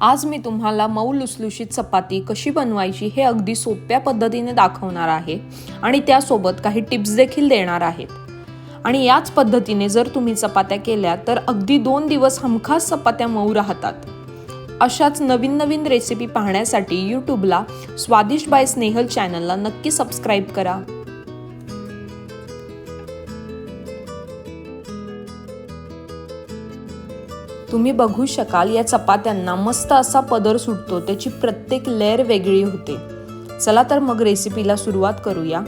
आज मी तुम्हाला मऊ लुसलुशीत चपाती कशी बनवायची हे अगदी सोप्या पद्धतीने दाखवणार आहे आणि त्यासोबत काही टिप्स देखील देणार आहेत. आणि याच पद्धतीने जर तुम्ही चपात्या केल्या तर अगदी दोन दिवस हमखास चपात्या मऊ राहतात. अशाच नवीन नवीन रेसिपी पाहण्यासाठी यूट्यूबला स्वादिष्ट बाय स्नेहल चॅनलला नक्की सबस्क्राईब करा. तुम्ही बघू शकाल या चपात्यांना मस्त असा पदर सुटतो त्याची प्रत्येक लेअर वेगळी होते. चला तर मग रेसिपीला सुरुवात करूया.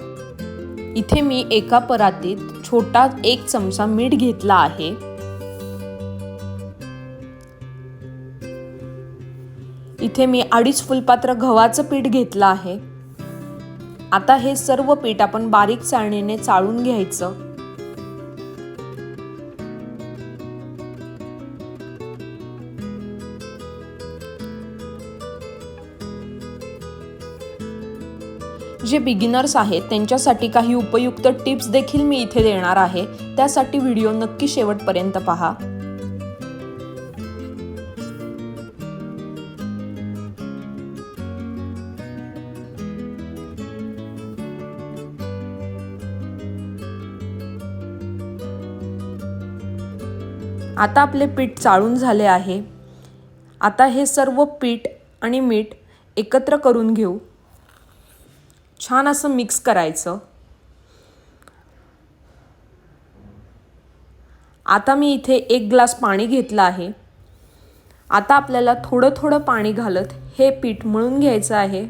इथे मी एका परातीत छोटा एक चमचा मीठ घेतला आहे. इथे मी अडीच फुलपात्र गव्हाचं पीठ घेतलं आहे. आता हे सर्व पीठ आपण बारीक चाळणीने चाळून घ्यायचं. जे बिगिनर्स आहेत त्यांच्यासाठी काही उपयुक्त टिप्स देखील मी इथे देणार आहे. त्यासाठी व्हिडिओ नक्की शेवटपर्यंत पहा. आता आपले पीठ चाळून झाले आहे. आता हे सर्व पीठ आणि मीठ एकत्र करून घेऊ. छान असं मिक्स करायचं. आता मी इथे एक ग्लास पाणी घेतलं आहे. आता आपल्याला थोडं थोडं पाणी घालत हे पीठ मळून घ्यायचं आहे.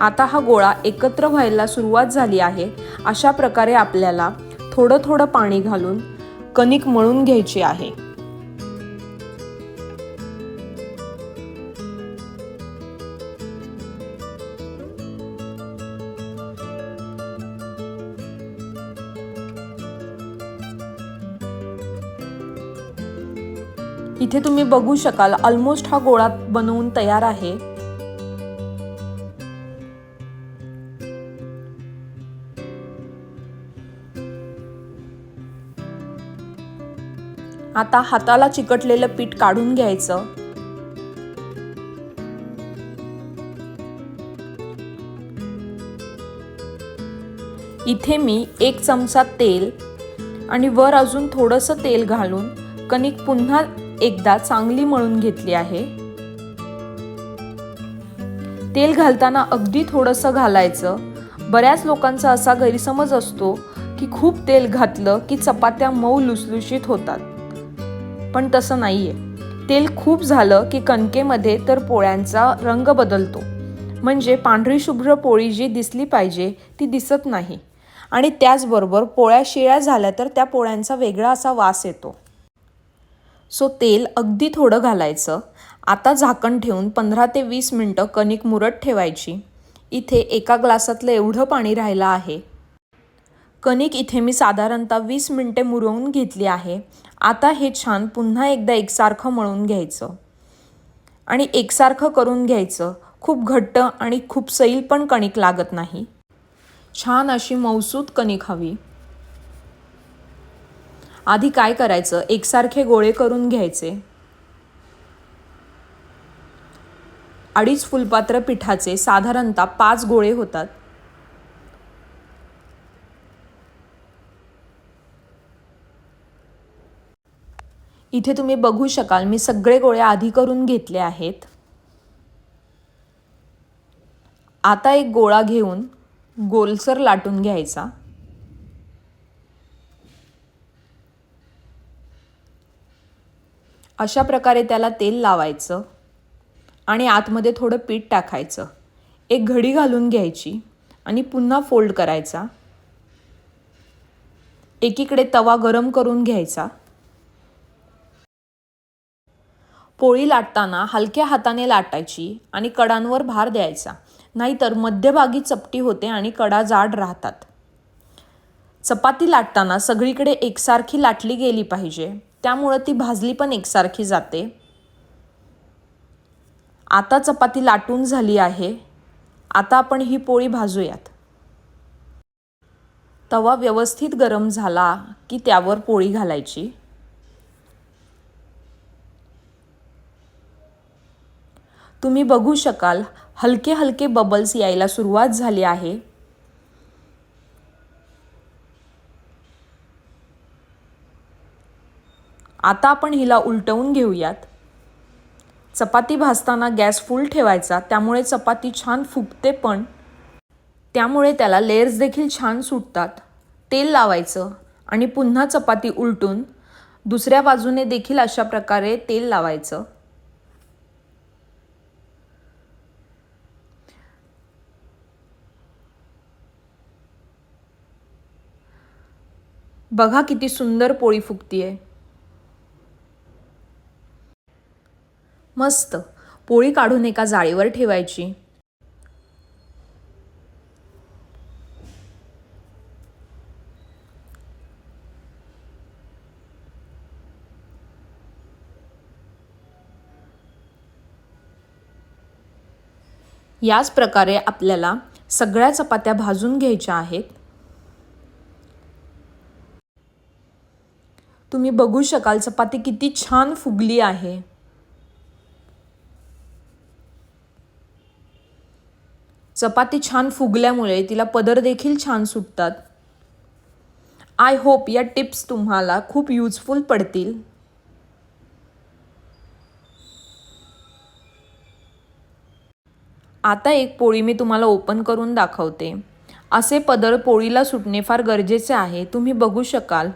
आता हा गोळा एकत्र व्हायला सुरुवात झाली आहे. अशा प्रकारे आपल्याला थोडं थोडं पाणी घालून कणिक मळून घ्यायची आहे. इथे तुम्ही बघू शकाल ऑलमोस्ट हा गोळा बनवून तयार आहे. आता हाताला चिकटलेलं पीठ काढून घ्यायचं. इथे मी एक चमचा तेल आणि वर अजून थोडंसं तेल घालून कणिक पुन्हा एकदा चांगली मळून घेतली आहे. तेल घालताना अगदी थोडंसं घालायचं. बऱ्याच लोकांचा असा गैरसमज असतो की खूप तेल घातलं की चपात्या मऊ लुसलुशीत होतात. पण तसं नाही आहे तेल खूप झालं की कणकेमध्ये तर पोळ्यांचा रंग बदलतो. म्हणजे पांढरी शुभ्र पोळी जी दिसली पाहिजे ती दिसत नाही. आणि त्याचबरोबर पोळ्या शिळ्या झाल्या तर त्या पोळ्यांचा वेगळा असा वास येतो. सो तेल अगदी थोडं घालायचं. आता झाकण ठेवून पंधरा ते वीस मिनटं कणिक मुरट ठेवायची. इथे एका ग्लासातलं एवढं पाणी राहिलं आहे. कणिक इथे मी साधारणतः वीस मिनटे मुरवून घेतली आहे. आता हे छान पुन्हा एकदा एकसारखं मळून घ्यायचं. आणि एकसारखं करून घ्यायचं. खूप घट्ट आणि खूप सैल पण कणिक लागत नाही. छान अशी मौसूद कणिक हवी. आधी काय करायचं? एकसारखे गोळे करून घ्यायचे. अडीच फुलपात्र पिठाचे साधारणतः पाच गोळे होतात. इथे तुम्ही बघू शकाल मी सगळे गोळ्या आधी करून घेतले आहेत. आता एक गोळा घेऊन गोलसर लाटून घ्यायचा. अशा प्रकारे त्याला तेल लावायचं आणि आतमध्ये थोडं पीठ टाकायचं. एक घडी घालून घ्यायची आणि पुन्हा फोल्ड करायचा. एकीकडे तवा गरम करून घ्यायचा. पोळी लाटताना हलक्या हाताने लाटायची आणि कडांवर भार द्यायचा. नाहीतर मध्यभागी चपटी होते आणि कडा जाड राहतात. चपाती लाटताना सगळीकडे एकसारखी लाटली गेली पाहिजे. त्यामुळं ती भाजली पण एकसारखी जाते. आता चपाती लाटून झाली आहे. आता आपण ही पोळी भाजूयात. तवा व्यवस्थित गरम झाला की त्यावर पोळी घालायची. तुम्ही बघू शकाल हलके हलके बबल्स यायला सुरुवात झाली आहे. आता आपण हिला उलटवून घेऊयात. चपाती भाजताना गॅस फुल ठेवायचा त्यामुळे चपाती छान फुगते पण त्यामुळे त्याला लेयर्स देखील छान सुटतात. तेल लावायचं आणि पुन्हा चपाती उलटून दुसऱ्या बाजूने देखील अशा प्रकारे तेल लावायचं. बघा किती सुंदर पोळी फुगतीये. मस्त. पोळी काढून एका जाळीवर ठेवायची. याच प्रकारे आपल्याला सगळ्या चपात्या भाजून घ्यायच्या आहेत. तुम्ही बघू शकाल चपाती किती छान फुगली आहे. चपाती छान फुगल्यामुळे तिला पदर देखील छान सुटतात. आय होप या टिप्स तुम्हाला खूप युजफुल पडतील. आता एक पोळी मी तुम्हाला ओपन करून दाखवते. असे पदर पोळीला सुटणे फार गरजेचे आहे तुम्ही बघू शकाल.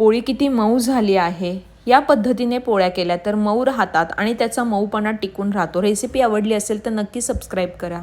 पोळी किती मऊ झाली आहे? या पद्धतीने पोळ्या केल्या तर मऊ राहतात आणि त्याचा मऊपणा टिकून राहतो. रेसिपी आवडली असेल तर नक्की सबस्क्राईब करा.